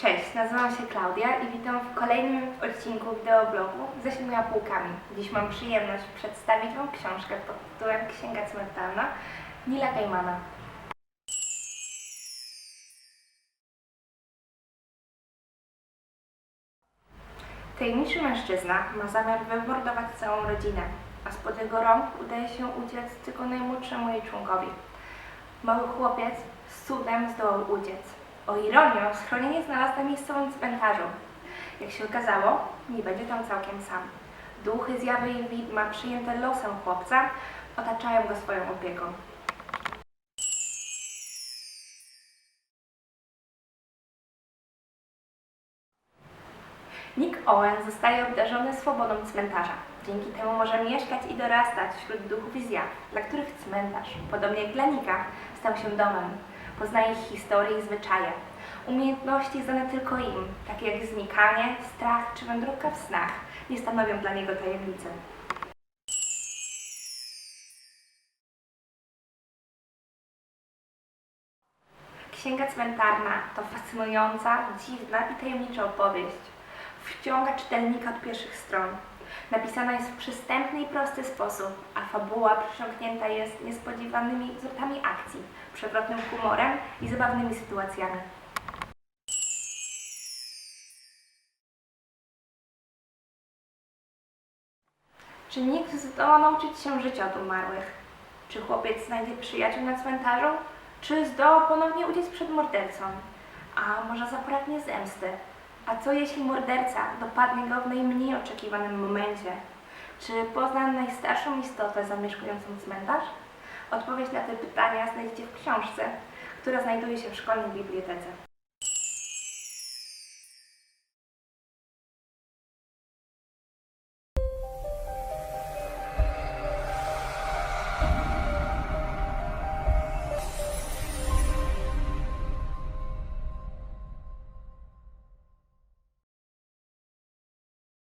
Cześć, nazywam się Klaudia i witam w kolejnym odcinku wideoblogu ze siedmioma półkami. Dziś mam przyjemność przedstawić Wam książkę pod tytułem Księga Cmentarna Nila Gaimana. Tajemniczy mężczyzna ma zamiar wymordować całą rodzinę, a spod jego rąk udaje się uciec tylko najmłodszemu jej członkowi. Mały chłopiec z cudem zdołał uciec. O ironię, schronienie znalazł na miejscowym cmentarzu. Jak się okazało, nie będzie tam całkiem sam. Duchy, zjawy i widma przyjęte losem chłopca otaczają go swoją opieką. Nick Owen zostaje obdarzony swobodą cmentarza. Dzięki temu może mieszkać i dorastać wśród duchów i zjaw, dla których cmentarz, podobnie jak dla Nika, stał się domem. Poznaje ich historię i zwyczaje. Umiejętności znane tylko im, takie jak znikanie, strach czy wędrówka w snach, nie stanowią dla niego tajemnicy. Księga cmentarna to fascynująca, dziwna i tajemnicza opowieść. Wciąga czytelnika od pierwszych stron. Napisana jest w przystępny i prosty sposób, a fabuła przesiąknięta jest niespodziewanymi zwrotami akcji, przewrotnym humorem i zabawnymi sytuacjami. Czy nikt zdoła nauczyć się życia od umarłych? Czy chłopiec znajdzie przyjaciół na cmentarzu? Czy zdoła ponownie uciec przed mordercą? A może zapragnie zemsty? A co jeśli morderca dopadnie go w najmniej oczekiwanym momencie? Czy pozna najstarszą istotę zamieszkującą cmentarz? Odpowiedź na te pytania znajdziecie w książce, która znajduje się w szkolnej bibliotece.